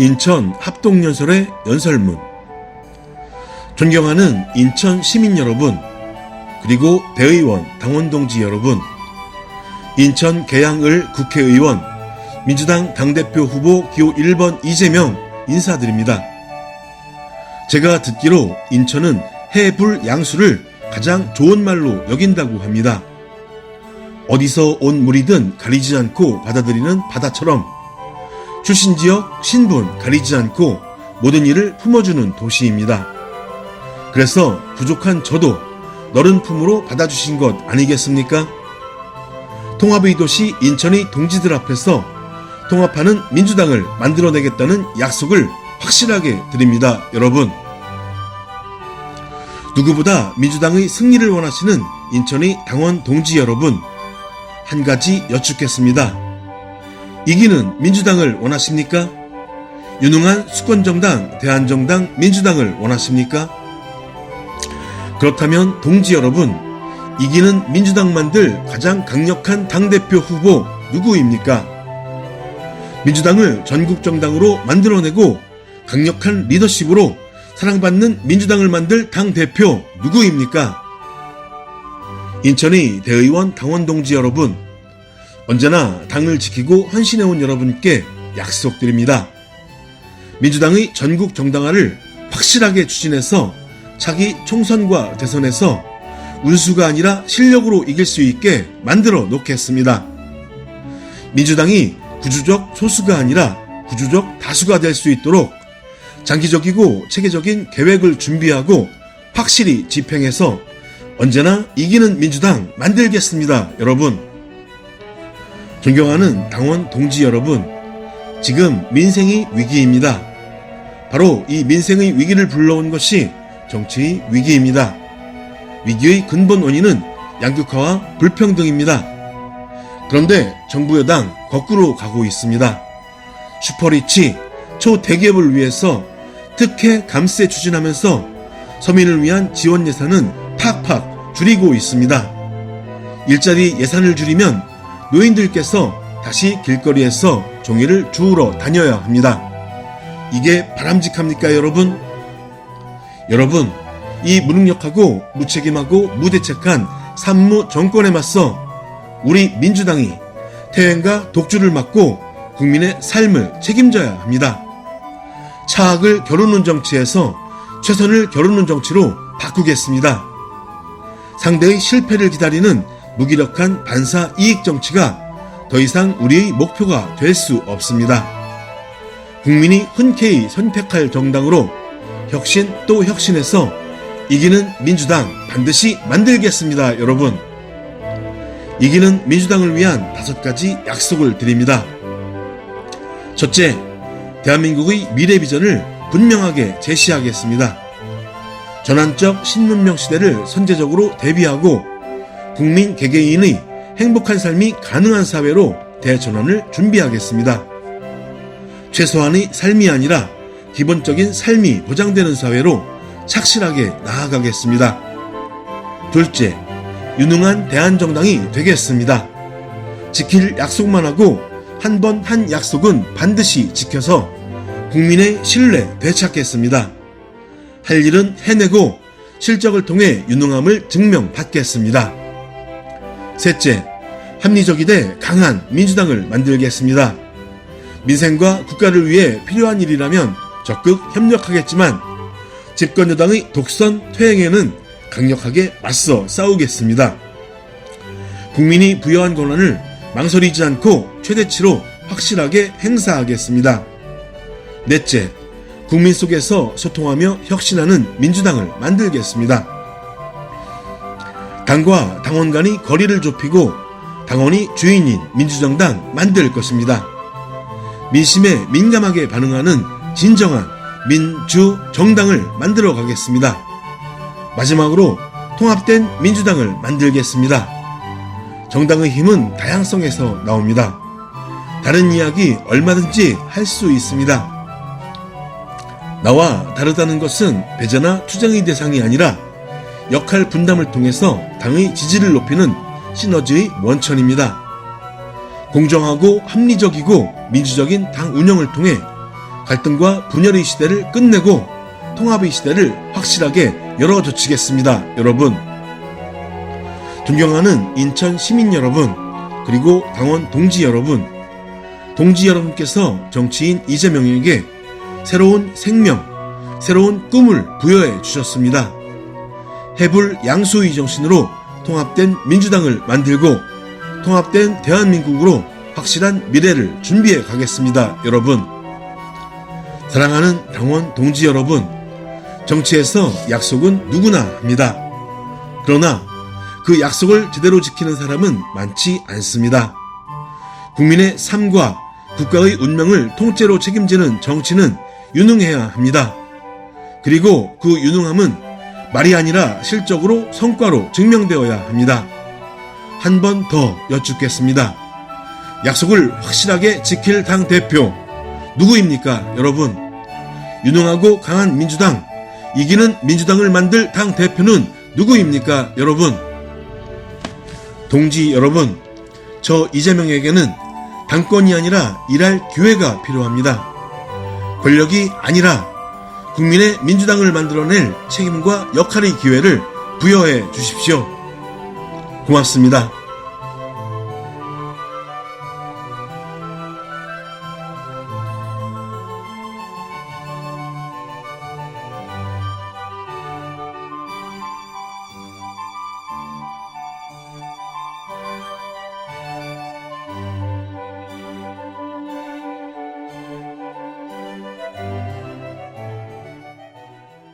인천 합동연설의 연설문 존경하는 인천 시민 여러분 그리고 대의원 당원동지 여러분 인천 계양을 국회의원 민주당 당대표 후보 기호 1번 이재명 인사드립니다. 제가 듣기로 인천은 해불 양수를 가장 좋은 말로 여긴다고 합니다. 어디서 온 물이든 가리지 않고 받아들이는 바다처럼 출신 지역, 신분 가리지 않고 모든 일을 품어주는 도시입니다. 그래서 부족한 저도 너른 품으로 받아주신 것 아니겠습니까? 통합의 도시 인천의 동지들 앞에서 통합하는 민주당을 만들어내겠다는 약속을 확실하게 드립니다, 여러분. 누구보다 민주당의 승리를 원하시는 인천의 당원 동지 여러분, 한 가지 여쭙겠습니다. 이기는 민주당을 원하십니까? 유능한 수권정당, 대한정당, 민주당을 원하십니까? 그렇다면 동지 여러분, 이기는 민주당 만들 가장 강력한 당대표 후보 누구입니까? 민주당을 전국 정당으로 만들어내고 강력한 리더십으로 사랑받는 민주당을 만들 당대표 누구입니까? 인천의 대의원 당원 동지 여러분, 언제나 당을 지키고 헌신해온 여러분께 약속드립니다. 민주당의 전국 정당화를 확실하게 추진해서 차기 총선과 대선에서 운수가 아니라 실력으로 이길 수 있게 만들어 놓겠습니다. 민주당이 구주적 소수가 아니라 구주적 다수가 될 수 있도록 장기적이고 체계적인 계획을 준비하고 확실히 집행해서 언제나 이기는 민주당 만들겠습니다, 여러분. 존경하는 당원 동지 여러분, 지금 민생이 위기입니다. 바로 이 민생의 위기를 불러온 것이 정치의 위기입니다. 위기의 근본 원인은 양극화와 불평등입니다. 그런데 정부 여당 거꾸로 가고 있습니다. 슈퍼리치 초대기업을 위해서 특혜 감세 추진하면서 서민을 위한 지원 예산은 팍팍 줄이고 있습니다. 일자리 예산을 줄이면 노인들께서 다시 길거리에서 종이를 주우러 다녀야 합니다. 이게 바람직합니까, 여러분? 여러분, 이 무능력하고 무책임하고 무대책한 산무 정권에 맞서 우리 민주당이 퇴행과 독주를 막고 국민의 삶을 책임져야 합니다. 차악을 겨루는 정치에서 최선을 겨루는 정치로 바꾸겠습니다. 상대의 실패를 기다리는 무기력한 반사 이익 정치가 더 이상 우리의 목표가 될 수 없습니다. 국민이 흔쾌히 선택할 정당으로 혁신 또 혁신해서 이기는 민주당 반드시 만들겠습니다, 여러분. 이기는 민주당을 위한 다섯 가지 약속을 드립니다. 첫째, 대한민국의 미래 비전을 분명하게 제시하겠습니다. 전환적 신문명 시대를 선제적으로 대비하고 국민 개개인의 행복한 삶이 가능한 사회로 대전환을 준비하겠습니다. 최소한의 삶이 아니라 기본적인 삶이 보장되는 사회로 착실하게 나아가겠습니다. 둘째, 유능한 대한정당이 되겠습니다. 지킬 약속만 하고 한 번한 약속은 반드시 지켜서 국민의 신뢰 되찾겠습니다. 할 일은 해내고 실적을 통해 유능함을 증명받겠습니다. 셋째, 합리적이되 강한 민주당을 만들겠습니다. 민생과 국가를 위해 필요한 일이라면 적극 협력하겠지만 집권 여당의 독선 퇴행에는 강력하게 맞서 싸우겠습니다. 국민이 부여한 권한을 망설이지 않고 최대치로 확실하게 행사하겠습니다. 넷째, 국민 속에서 소통하며 혁신하는 민주당을 만들겠습니다. 당과 당원 간의 거리를 좁히고 당원이 주인인 민주정당 만들 것입니다. 민심에 민감하게 반응하는 진정한 민주 정당을 만들어 가겠습니다. 마지막으로 통합된 민주당을 만들겠습니다. 정당의 힘은 다양성에서 나옵니다. 다른 이야기 얼마든지 할 수 있습니다. 나와 다르다는 것은 배제나 투쟁의 대상이 아니라 역할 분담을 통해서 당의 지지를 높이는 시너지의 원천입니다. 공정하고 합리적이고 민주적인 당 운영을 통해 갈등과 분열의 시대를 끝내고 통합의 시대를 확실하게 열어젖히겠습니다. 여러분. 존경하는 인천 시민 여러분, 그리고 당원 동지 여러분, 동지 여러분께서 정치인 이재명에게 새로운 생명, 새로운 꿈을 부여해 주셨습니다. 해불 양소의 정신으로 통합된 민주당을 만들고 통합된 대한민국으로 확실한 미래를 준비해 가겠습니다. 여러분. 사랑하는 당원 동지 여러분, 정치에서 약속은 누구나 합니다. 그러나 그 약속을 제대로 지키는 사람은 많지 않습니다. 국민의 삶과 국가의 운명을 통째로 책임지는 정치는 유능해야 합니다. 그리고 그 유능함은 말이 아니라 실적으로 성과로 증명되어야 합니다. 한 번 더 여쭙겠습니다. 약속을 확실하게 지킬 당 대표 누구입니까, 여러분? 유능하고 강한 민주당, 이기는 민주당을 만들 당 대표는 누구입니까, 여러분? 동지 여러분, 저 이재명에게는 당권이 아니라 일할 기회가 필요합니다. 권력이 아니라 국민의 민주당을 만들어낼 책임과 역할의 기회를 부여해 주십시오. 고맙습니다.